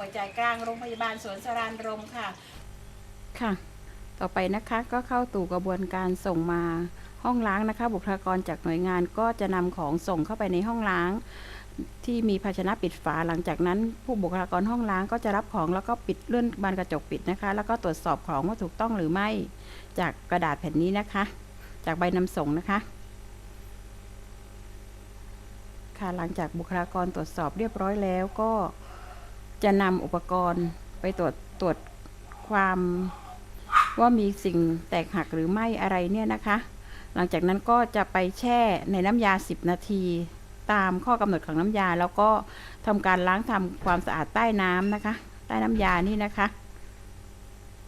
น่วยจ่ายกลางโรงพยาบาลสวนสรานรมค่ะ ค่ะ ต่อไปนะคะก็เข้าตู่กระบวนการส่งมาห้องล้างนะคะ บุคลากรจากหน่วยงานก็จะนำของส่งเข้าไปในห้องล้าง ที่มีภาชนะปิดฝาหลังจากนั้น ผู้บุคลากรห้องล้างก็จะรับของแล้วก็ปิดเลื่อนบานกระจกปิดนะคะ แล้วก็ตรวจสอบของว่าถูกต้องหรือไม่จากกระดาษแผ่นนี้นะคะ จากใบนำส่งนะคะค่ะหลังจากบุคลากรตรวจสอบเรียบร้อยแล้วก็ จะนำอุปกรณ์ไปตรวจตรวจความว่ามีสิ่งแตกหักหรือไม่อะไรเนี่ยนะคะ หลังจากนั้นก็จะไปแช่ในน้ำยา 10 นาที ตามข้อกำหนดของน้ำยา แล้วก็ทำการล้างทำความสะอาดใต้น้ำนะคะ ใต้น้ำยานี่นะคะ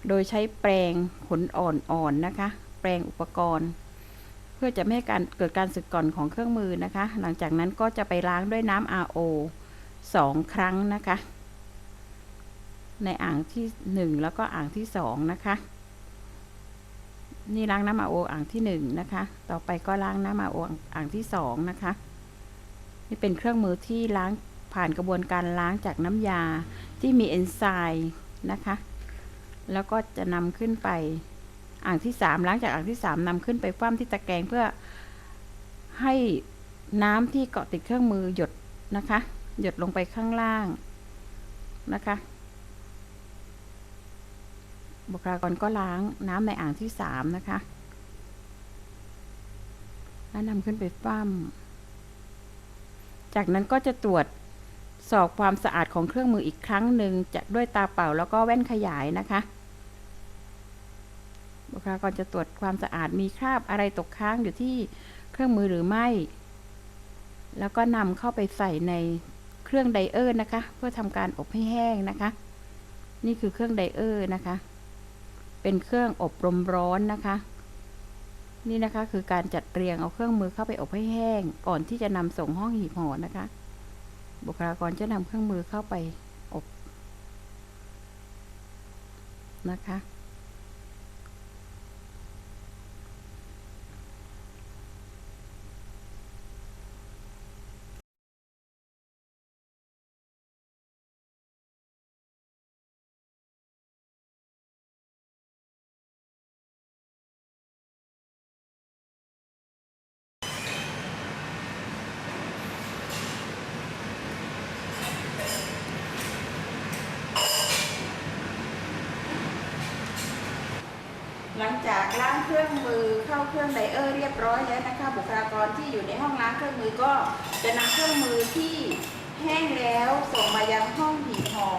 โดยใช้แปรงขนอ่อนๆนะคะ แปรงอุปกรณ์ เพื่อจะไม่ให้การเกิดการสึกก่อนของเครื่องมือนะคะ หลังจากนั้นก็จะไปล้างด้วยน้ำ RO สองครั้งนะคะ ในอ่างที่หนึ่งแล้วก็อ่างที่สองนะคะ นี่ล้างน้ำ RO อ่างที่หนึ่งนะคะ ต่อไปก็ล้างน้ำ RO อ่างที่สองนะคะ นี่เป็นเครื่องมือที่ล้างผ่านกระบวนการล้างจากน้ำยาที่มีเอนไซม์นะคะ แล้วก็จะนำขึ้นไปอ่างที่สามล้างจากอ่างที่สามนำขึ้นไปคว่ำที่ตะแกรงเพื่อให้น้ำที่เกาะติดเครื่องมือหยดนะคะ หยดลงไปข้างล่างนะคะ บุคลากรก็ล้างน้ำในอ่างที่สามนะคะ แล้วนำขึ้นไปคว่ำจากนั้นก็จะตรวจสอบความสะอาดของเครื่องมืออีกครั้งหนึ่งจะด้วยตาเปล่าแล้วก็แว่นขยายนะคะ บุคลากรจะตรวจความสะอาดมีคราบอะไรตกค้างอยู่ที่เครื่องมือหรือไม่ แล้วก็นำเข้าไปใส่ในเครื่องไดเออร์นะคะ เพื่อทำการอบให้แห้งนะคะ นี่คือเครื่องไดเออร์นะคะ เป็นเครื่องอบลมร้อนนะคะ นี่นะคะคือการจัดเรียงเอาเครื่องมือเข้าไปอบให้แห้ง ก่อนที่จะนำส่งห้องหีบห่อนะคะ บุคลากรจะนำเครื่องมือเข้าไปอบนะคะ จากล้างเครื่องมือเข้าเครื่องไดเออร์เรียบร้อยแล้วนะคะบุคลากรที่อยู่ในห้องล้างเครื่องมือก็จะนำเครื่องมือที่แห้งแล้วส่งมายังห้องหีบห่อ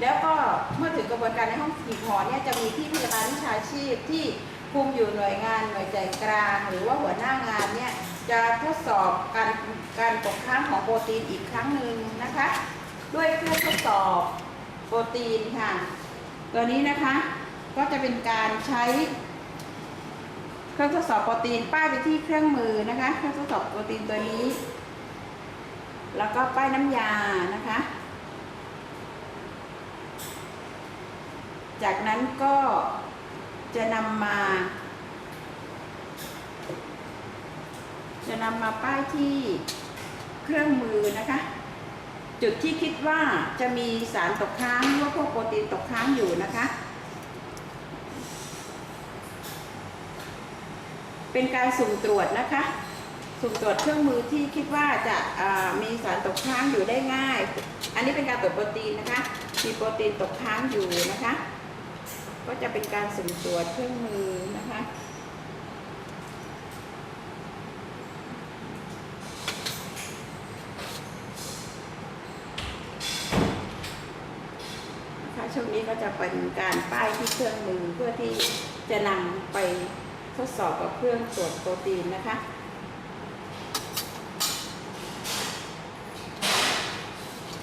แล้วก็เมื่อถึงกระบวนการในห้องหีบห่อเนี่ยจะมีที่พยาบาลวิชาชีพที่คุมอยู่หน่วยงานหน่วยใจกลาง หรือว่าหัวหน้างานเนี่ยจะทดสอบการการตกค้างของโปรตีนอีกครั้งหนึ่งนะคะ ด้วยเครื่องทดสอบโปรตีนค่ะ ตัวนี้นะคะก็จะเป็นการใช้ เครื่องทดสอบโปรตีนป้ายไปที่เครื่องมือนะคะเครื่องทดสอบโปรตีนตัวนี้ แล้วก็ป้ายน้ำยานะคะ จากนั้นก็จะนำมา จะนำมาป้ายที่เครื่องมือนะคะ จุดที่คิดว่าจะมีสารตกค้างหรือว่าพวกโปรตีนตกค้างอยู่นะคะ เป็นการสุ่มตรวจนะคะ สุ่มตรวจเครื่องมือที่คิดว่าจะมีสารตกค้างอยู่ได้ง่าย อันนี้เป็นการตรวจโปรตีนนะคะ มีโปรตีนตกค้างอยู่นะคะ ก็จะเป็นการสุ่มตรวจเครื่องมือนะคะนะคะช่วงนี้ก็จะเป็นการป้ายที่เครื่องมือเพื่อที่จะนำไป ทดสอบกับเครื่องตรวจโปรตีนนะคะ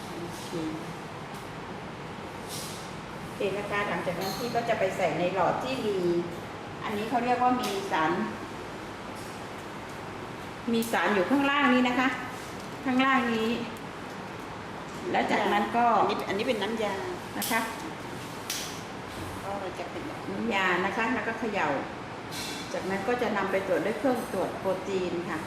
โอเคโอเคนะคะหลังจากนั้นที่ก็จะไปใส่ในหลอดที่มี อันนี้เขาเรียกว่ามีสาร มีสารอยู่ข้างล่างนี้นะคะ ข้างล่างนี้ แล้วจากนั้นก็ อันนี้อันนี้เป็นน้ำยานะคะก็จะเป็นแบบน้ำยานะคะ แล้วก็เขย่า จากนั้นก็จะนำไปตรวจด้วยเครื่องตรวจโปรตีนค่ะ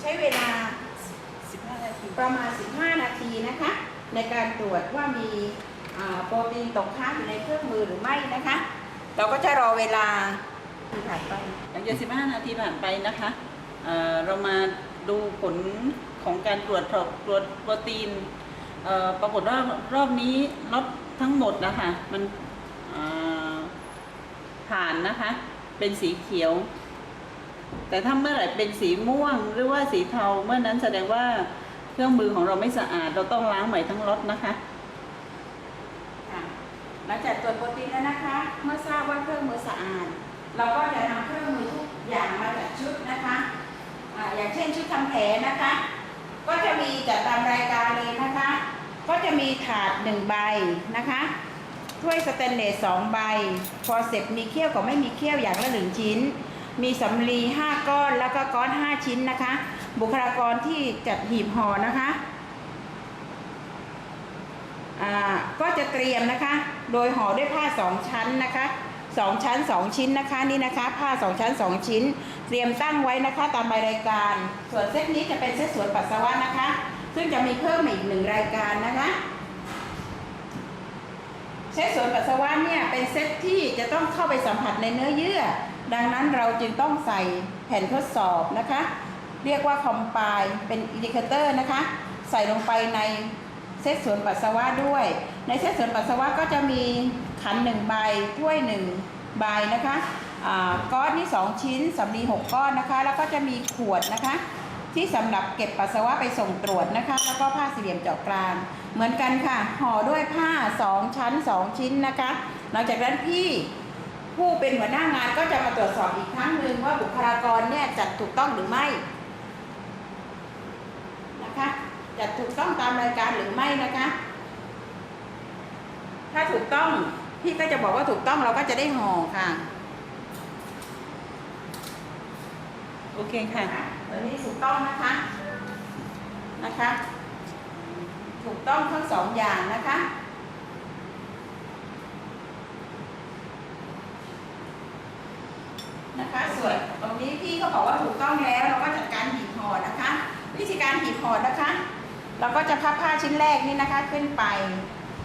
ใช้เวลาประมาณ 15 นาทีนะคะ ในการตรวจว่ามีโปรตีนตกค้างอยู่ในเครื่องมือหรือไม่นะคะ เราก็จะรอเวลา ที่ผ่านไป หลังจาก 15 นาทีผ่านไปนะคะเอ่อเรามาดูผลของการตรวจตรวจโปรตีนเอ่อปรากฏว่ารอบนี้ลดทั้งหมดนะคะมันเอ่อผ่านนะคะ เป็นสีเขียว แต่ถ้าเมื่อไหร่เป็นสีม่วงหรือว่าสีเทาเมื่อนั้นแสดงว่าเครื่องมือของเราไม่สะอาด เราต้องล้างใหม่ทั้งรถนะคะค่ะหลังจากตรวจโปรตีนแล้วนะคะ เมื่อทราบว่าเครื่องมือสะอาด เราก็จะนำเครื่องมือทุกอย่างมาจัดชุดนะคะอาอย่างเช่นชุดทำแผลนะคะ ก็จะมีจัดตามรายการเลยนะคะ ก็จะมีถาดหนึ่งใบนะคะถ้วยสแตนเลสสองใบฟอร์เซปมีเขี้ยวกับไม่มีเขี้ยวอย่างละหนึ่งชิ้น มีสำลีห้าก้อนแล้วก็ก้อนห้าชิ้นนะคะ บุคลากรที่จัดหีบห่อนะคะก็จะเตรียมนะคะ โดยห่อด้วยผ้าสองชั้นนะคะ สองชั้นสองชิ้นนะคะนี่นะคะผ้าสองชั้นสองชิ้น เตรียมตั้งไว้นะคะตามใบรายการ ส่วนเซตนี้จะเป็นเซตสวนปัสสาวะนะคะ ซึ่งจะมีเพิ่มอีกหนึ่งรายการนะคะเซตสวนปัสสาวะเนี่ยเป็นเซตที่จะต้องเข้าไปสัมผัสในเนื้อเยื่อ ดังนั้นเราจึงต้องใส่แผ่นทดสอบนะคะ เรียกว่าคอมไพล์เป็นอินดิเคเตอร์นะคะ ใส่ลงไปใน เซตสวนปัสสาวะด้วย ในเซตสวนปัสสาวะก็จะมีขันหนึ่งใบถ้วยหนึ่งใบนะคะก้อนนี่สองชิ้นสำลีหกก้อนนะคะ แล้วก็จะมีขวดนะคะ ที่สำหรับเก็บปัสสาวะไปส่งตรวจนะคะ แล้วก็ผ้าสี่เหลี่ยมเจาะกลาง เหมือนกันค่ะห่อด้วยผ้าสองชั้นสองชิ้นนะคะ หลังจากนั้นพี่ผู้เป็นหัวหน้างานก็จะมาตรวจสอบอีกครั้งหนึ่งว่าบุคลากรเนี่ยจัดถูกต้องหรือไม่นะคะ จัดถูกต้องตามรายการหรือไม่นะคะ ถ้าถูกต้องพี่ก็จะบอกว่าถูกต้องเราก็จะได้ห่อค่ะ โอเคค่ะตัวนี้ถูกต้องนะคะนะคะ ถูกต้องทั้งสองอย่างนะคะนะคะส่วนตรงนี้พี่ก็บอกว่าถูกต้องแล้ว เราก็จัดการหีบห่อนะคะ วิธีการหีบห่อนะคะ เราก็จะพับผ้าชิ้นแรกนี่นะคะขึ้นไป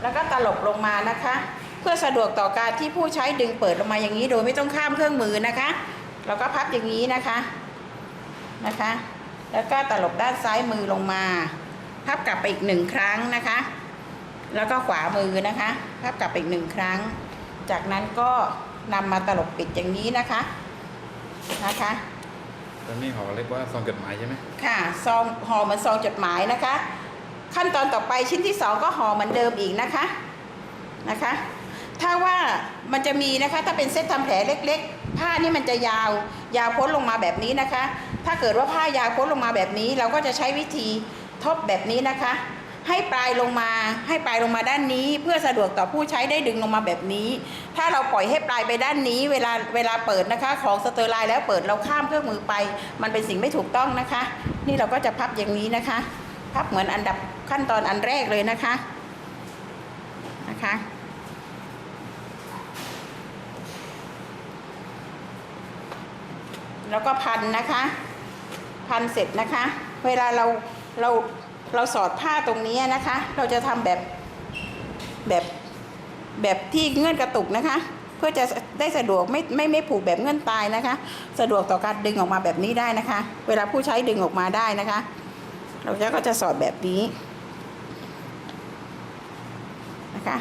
แล้วก็ตลบลงมานะคะ เพื่อสะดวกต่อการที่ผู้ใช้ดึงเปิดลงมาอย่างนี้โดยไม่ต้องข้ามเครื่องมือนะคะ เราก็พับอย่างนี้นะคะนะคะ แล้วก็ตลบด้านซ้ายมือลงมา พับกลับไปอีกหนึ่งครั้งนะคะ แล้วก็ขวามือนะคะ พับกลับไปอีกหนึ่งครั้ง จากนั้นก็นำมาตลบปิดอย่างนี้นะคะนะคะตอนนี้เขาเรียกว่าซองจดหมายใช่ไหมค่ะ ซองห่อเหมือนซองจดหมายนะคะ ขั้นตอนต่อไปชิ้นที่สองก็ห่อเหมือนเดิมอีกนะคะนะคะ ถ้าว่ามันจะมีนะคะถ้าเป็นเส้นทำแผลเล็ก ๆ ผ้านี่มันจะยาวยาวพ้นลงมาแบบนี้นะคะ ถ้าเกิดว่าผ้ายาวพ้นลงมาแบบนี้ เราก็จะใช้วิธีทบแบบนี้นะคะ ให้ปลายลงมาให้ปลายลงมาด้านนี้ เพื่อสะดวกต่อผู้ใช้ได้ดึงลงมาแบบนี้ ถ้าเราปล่อยให้ปลายไปด้านนี้ เวลาเวลาเปิดนะคะของสเตอร์ไลน์แล้วเปิดเราข้ามเครื่องมือไป มันเป็นสิ่งไม่ถูกต้องนะคะ นี่เราก็จะพับอย่างนี้นะคะ พับเหมือนอันดับ ขั้นตอนอันแรกเลยนะคะนะคะแล้วก็พันนะคะ พันเสร็จนะคะ เวลาเราเราเราสอดผ้าตรงนี้นะคะ เราจะทำแบบแบบแบบที่เงื่อนกระตุกนะคะ เพื่อจะได้สะดวกไม่ไม่ไม่ผูกแบบเงื่อนตายนะคะ สะดวกต่อการดึงออกมาแบบนี้ได้นะคะ เวลาผู้ใช้ดึงออกมาได้นะคะ เราจะก็จะสอดแบบนี้ นะคะ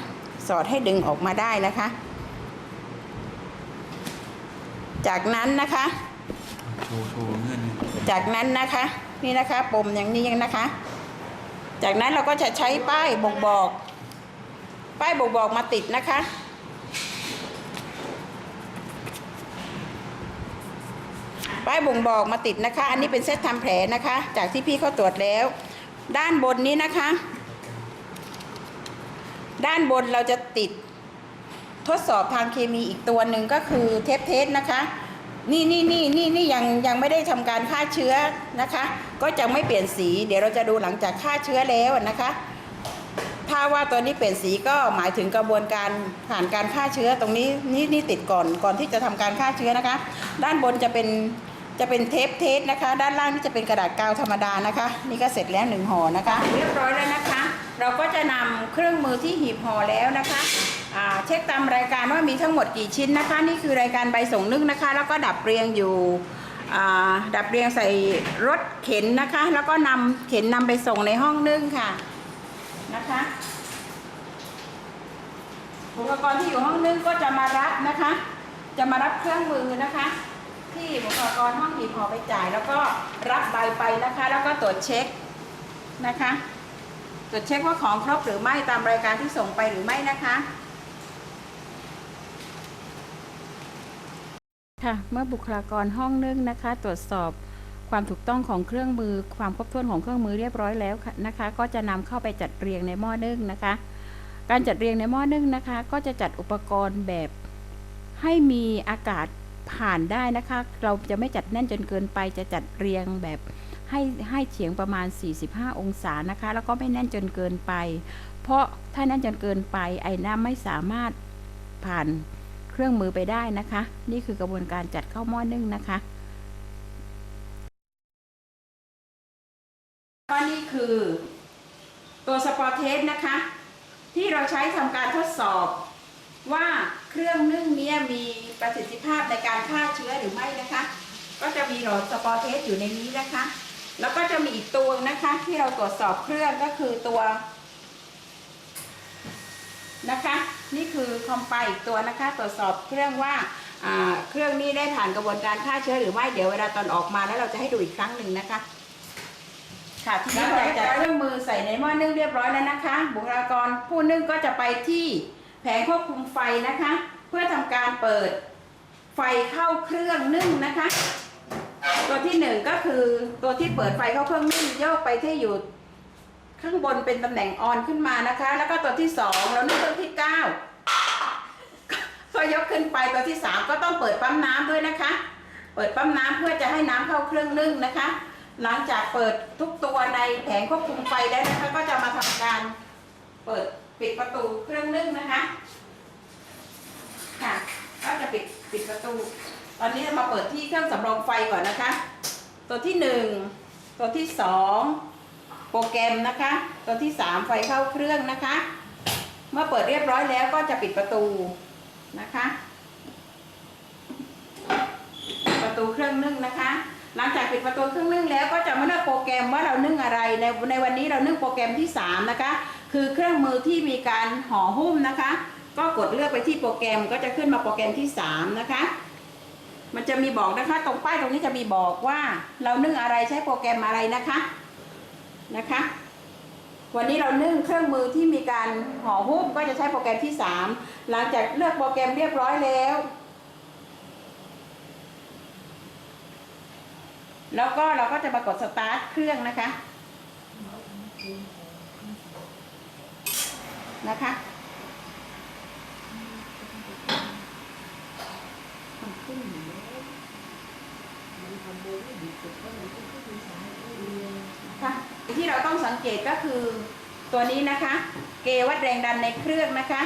สอดให้ดึงออกมาได้นะคะ จากนั้นนะคะ โชว์โชว์เงื่อนจากนั้นนะคะ นี่นะคะปมอย่างนี้นะคะ จากนั้นเราก็จะใช้ป้ายบ่งบอก ป้ายบ่งบอกมาติดนะคะป้ายบ่งบอกมาติดนะคะ อันนี้เป็นเซตทำแผลนะคะ จากที่พี่เขาตรวจแล้ว ด้านบนนี้นะคะ ด้านบนเราจะติดทดสอบทางเคมีอีกตัวหนึ่งก็คือเทปเทสนะคะ นี่นี่นี่นี่นี่ยังยังไม่ได้ทำการฆ่าเชื้อนะคะ ก็จะไม่เปลี่ยนสี เดี๋ยวเราจะดูหลังจากฆ่าเชื้อแล้วนะคะ ถ้าว่าตัวนี้เปลี่ยนสีก็หมายถึงกระบวนการผ่านการฆ่าเชื้อตรงนี้นี่นี่ติดก่อนก่อนที่จะทำการฆ่าเชื้อนะคะ ด้านบนจะเป็นจะเป็นเทปเทสนะคะ ด้านล่างนี่จะเป็นกระดาษกาวธรรมดานะคะ นี่ก็เสร็จแล้วหนึ่งห่อนะคะ เรียบร้อยแล้วนะคะ เราก็จะนำเครื่องมือที่หีบห่อแล้วนะคะเช็คตามรายการว่ามีทั้งหมดกี่ชิ้นนะคะ นี่คือรายการใบส่งนึ่งนะคะ แล้วก็ดับเรียงอยู่ดับเรียงใส่รถเข็นนะคะ แล้วก็นำเข็นนำไปส่งในห้องนึ่งค่ะนะคะอุปกรณ์ที่อยู่ห้องนึ่งก็จะมารับนะคะ จะมารับเครื่องมือนะคะ ที่บุคลากรห้องหีบห่อไปจ่าย แล้วก็รับใบไปนะคะ แล้วก็ตรวจเช็คนะคะ ตรวจเช็คว่าของครบหรือไม่ตามรายการที่ส่งไปหรือไม่นะคะ ค่ะ เมื่อบุคลากรห้องนึ่งนะคะ ตรวจสอบความถูกต้องของเครื่องมือ ความครบถ้วนของเครื่องมือเรียบร้อยแล้วนะคะ ก็จะนำเข้าไปจัดเรียงในหม้อนึ่งนะคะ การจัดเรียงในหม้อนึ่งนะคะ ก็จะจัดอุปกรณ์แบบให้มีอากาศผ่านได้นะคะ เราจะไม่จัดแน่นจนเกินไปจะจัดเรียงแบบ ให้ให้เฉียงประมาณ 45 องศานะคะ แล้วก็ไม่แน่นจนเกินไป เพราะถ้าแน่นจนเกินไปไอ้น้ำไม่สามารถผ่านเครื่องมือไปได้นะคะ นี่คือกระบวนการจัดข้าวหม้อนึ่งนะคะก็นี่คือตัวสปอร์เทสนะคะ ที่เราใช้ทำการทดสอบว่าเครื่องนึ่งเนี้มีประสิทธิภาพในการฆ่าเชื้อหรือไม่นะคะ ก็จะมีหลอดสปอร์เทสอยู่ในนี้นะคะ แล้วก็จะมีอีกตัวนะคะ ที่เราตรวจสอบเครื่องก็คือตัว นะคะ นี่คือคอมไฟอีกตัวนะคะ ตรวจสอบเครื่องว่าอ่าเครื่องนี้ได้ผ่านกระบวนการฆ่าเชื้อหรือไม่เดี๋ยวเวลาตอนออกมาแล้วเราจะให้ดูอีกครั้งหนึ่งนะคะค่ะทีนี้เราจะเครื่องมือใส่ในหม้อนึ่งเรียบร้อยแล้วนะคะ บุคลากรผู้นึ่งก็จะไปที่แผงควบคุมไฟนะคะ เพื่อทำการเปิดไฟเข้าเครื่องนึ่งนะคะ ตัวที่หนึ่งก็คือตัวที่เปิดไฟเข้าเครื่องนึ่งโยกไปที่อยู่ข้างบนเป็นตำแหน่งออนขึ้นมานะคะ แล้วก็ตัวที่สองเรานึ่ตัวที่เก้าก็ยกขึ้นไปตัวที่สามก็ต้องเปิดปั๊มน้ำด้วยนะคะ เปิดปั๊มน้ำเพื่อจะให้น้ำเข้าเครื่องนึ่งนะคะ หลังจากเปิดทุกตัวในแผงควบคุมไฟแล้วนะคะก็จะมาทำการเปิดปิดประตูเครื่องนึ่งนะคะ ค่ะ ก็จะปิดปิดประตู ตอนนี้มาเปิดที่เครื่องสำรองไฟก่อนนะคะ ตัวที่หนึ่งตัวที่สองโปรแกรมนะคะ ตัวที่สามไฟเข้าเครื่องนะคะ เมื่อเปิดเรียบร้อยแล้วก็จะปิดประตูนะคะ ประตูเครื่องนึ่งนะคะ หลังจากปิดประตูเครื่องนึ่งแล้วก็จะมาเลือกโปรแกรมว่าเรานึ่งอะไรในในวันนี้เรานึ่งโปรแกรมที่3นะคะ คือเครื่องมือที่มีการห่อหุ้มนะคะ ก็กดเลือกไปที่โปรแกรมก็จะขึ้นมาโปรแกรมที่3นะคะ มันจะมีบอกนะคะ ตรงป้ายตรงนี้จะมีบอกว่า เรานึ่งอะไรใช้โปรแกรมอะไรนะคะนะคะ วันนี้เรานึ่งเครื่องมือที่มีการห่อหุ้มก็จะใช้โปรแกรมที่ 3 หลังจากเลือกโปรแกรมเรียบร้อยแล้ว แล้วก็เราก็จะมากดสตาร์ทเครื่องนะคะนะคะ ค่ะที่เราต้องสังเกตก็คือตัวนี้นะคะ เกวัดแรงดันในเครื่องนะคะ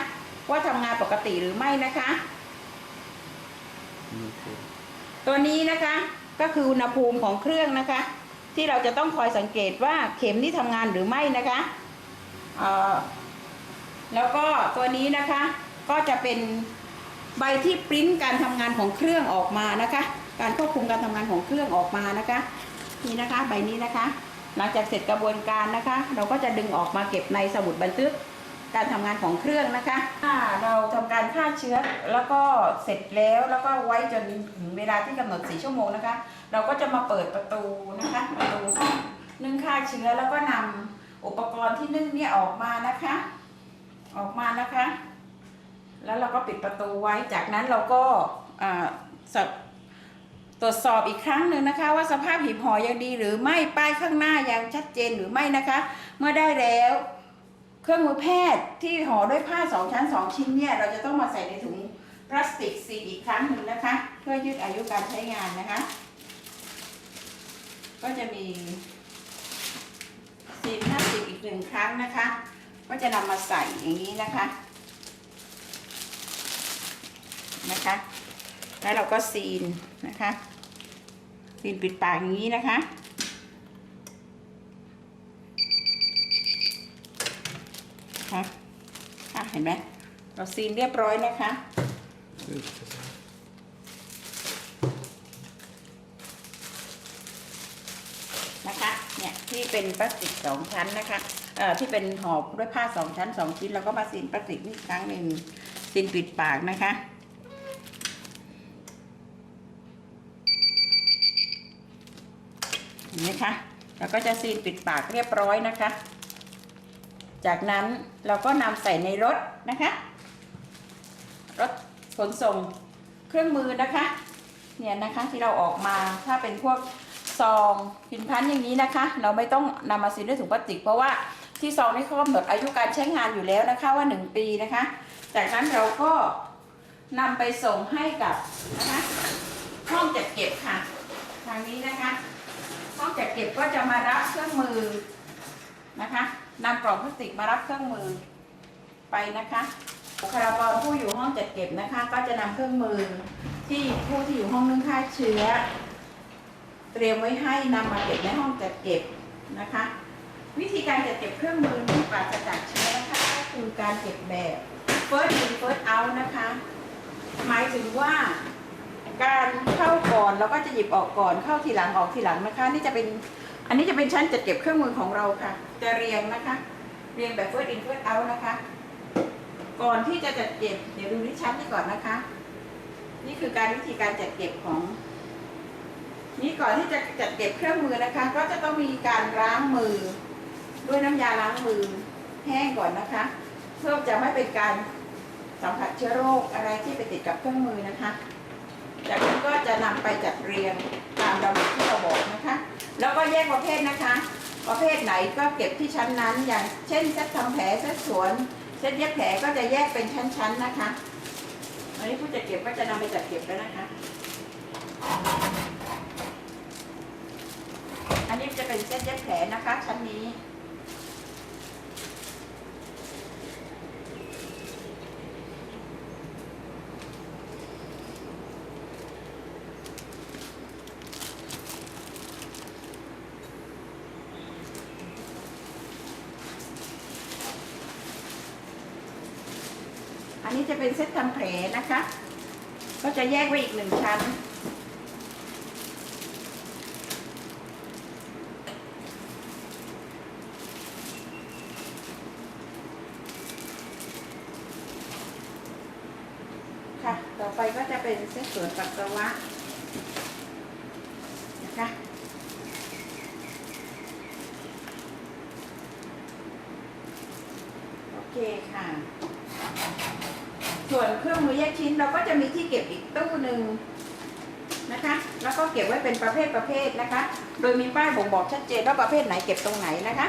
ว่าทำงานปกติหรือไม่นะคะ ตัวนี้นะคะก็คืออุณหภูมิของเครื่องนะคะ ที่เราจะต้องคอยสังเกตว่าเข็มที่ทำงานหรือไม่นะคะแล้วก็ตัวนี้นะคะก็จะเป็นใบที่ปริ้นการทำงานของเครื่องออกมานะคะ การควบคุมการทำงานของเครื่องออกมานะคะ นี่นะคะใบนี้นะคะ หลังจากเสร็จกระบวนการนะคะ เราก็จะดึงออกมาเก็บในสมุดบันทึกการทำงานของเครื่องนะคะถ้าเราทำการฆ่าเชื้อแล้วก็เสร็จแล้วแล้วก็ไว้จนถึงเวลาที่กำหนด4ชั่วโมงนะคะ เราก็จะมาเปิดประตูนะคะประตูนึ่งฆ่าเชื้อแล้วก็นำอุปกรณ์ที่นึ่งเนี่ยออกมานะคะ ออกมานะคะ แล้วเราก็ปิดประตูไว้จากนั้นเราก็อ่าสับ ตรวจสอบอีกครั้งหนึ่งนะคะ ว่าสภาพหีบห่อยังดีหรือไม่ป้ายข้างหน้ายังชัดเจนหรือไม่นะคะ เมื่อได้แล้ว เครื่องมือแพทย์ที่ห่อด้วยผ้าสองชั้นสองชิ้นเนี่ยเราจะต้องมาใส่ในถุงพลาสติกซีอีกครั้งหนึ่งนะคะ เพื่อยืดอายุการใช้งานนะคะ ก็จะมีซีพลาสติกอีกหนึ่งครั้งนะคะ ก็จะนำมาใส่อย่างนี้นะคะนะคะ แล้วเราก็ซีนนะคะ ซีนปิดปากอย่างนี้นะคะ ค่ะค่ะเห็นไหมเราซีนเรียบร้อยนะคะนะคะเนี่ยที่เป็นพลาสติกสองชั้นนะคะเอ่อที่เป็นห่อด้วยผ้าสองชั้นสองชิ้น แล้วก็มาซีนพลาสติกนี่อีกครั้งหนึ่งซีนปิดปากนะคะ เห็นไหมคะแล้วก็จะซีนปิดปากเรียบร้อยนะคะ จากนั้นเราก็นำใส่ในรถนะคะ รถขนส่งเครื่องมือนะคะ เนี่ยนะคะที่เราออกมาถ้าเป็นพวกซองพินพันอย่างนี้นะคะ เราไม่ต้องนำมาซีนด้วยถุงพลาสติก เพราะว่าที่ซองนี่เขากำหนดอายุการใช้งานอยู่แล้วนะคะว่า 1 ปีนะคะ จากนั้นเราก็นำไปส่งให้กับนะคะห้องจัดเก็บค่ะ ทางนี้นะคะ ห้องจัดเก็บก็จะมารับเครื่องมือนะคะนำกล่องพลาสติกมารับเครื่องมือไปนะคะบุคลากรผู้อยู่ห้องจัดเก็บนะคะ ก็จะนำเครื่องมือที่ผู้ที่อยู่ห้องนึ่งฆ่าเชื้อ เตรียมไว้ให้นำมาเก็บในห้องจัดเก็บนะคะ วิธีการจัดเก็บเครื่องมือที่ปราศจากเชื้อนะคะก็คือการเก็บแบบ first in first out นะคะ หมายถึงว่า การเข้าก่อนเราก็จะหยิบออกก่อนเข้าทีหลังออกทีหลังนะคะ นี่จะเป็นอันนี้จะเป็นชั้นจัดเก็บเครื่องมือของเราค่ะ จะเรียงนะคะ เรียงแบบ first in first out นะคะ ก่อนที่จะจัดเก็บเดี๋ยวดูที่ชั้นนี้ก่อนนะคะ นี่คือการวิธีการจัดเก็บของ นี่ก่อนที่จะจัดเก็บเครื่องมือนะคะ ก็จะต้องมีการล้างมือ ด้วยน้ำยาล้างมือแห้งก่อนนะคะ เพื่อจะไม่เป็นการสัมผัสเชื้อโรคอะไรที่ไปติดกับเครื่องมือนะคะ จากนั้นก็จะนำไปจัดเรียงตามระบบที่เราบอกนะคะ แล้วก็แยกประเภทนะคะ ประเภทไหนก็เก็บที่ชั้นนั้น อย่างเช่นเซตทำแผลเซตสวนเซตเย็บแผลก็จะแยกเป็นชั้นๆนะคะ อันนี้ผู้จัดเก็บก็จะนำไปจัดเก็บแล้วนะคะ อันนี้จะเป็นเซตเย็บแผลนะคะ ชั้นนี้ นี้จะเป็นเซตทำแผลนะคะ ก็จะแยกไว้อีกหนึ่งชั้น ค่ะ ต่อไปก็จะเป็นเซตสวนปัสสาวะนะคะโอเคค่ะ ส่วนเครื่องมือแยกชิ้นเราก็จะมีที่เก็บอีกตู้หนึ่งนะคะ แล้วก็เก็บไว้เป็นประเภทประเภทนะคะ โดยมีป้ายบ่งบอกชัดเจนว่าประเภทไหนเก็บตรงไหนนะคะ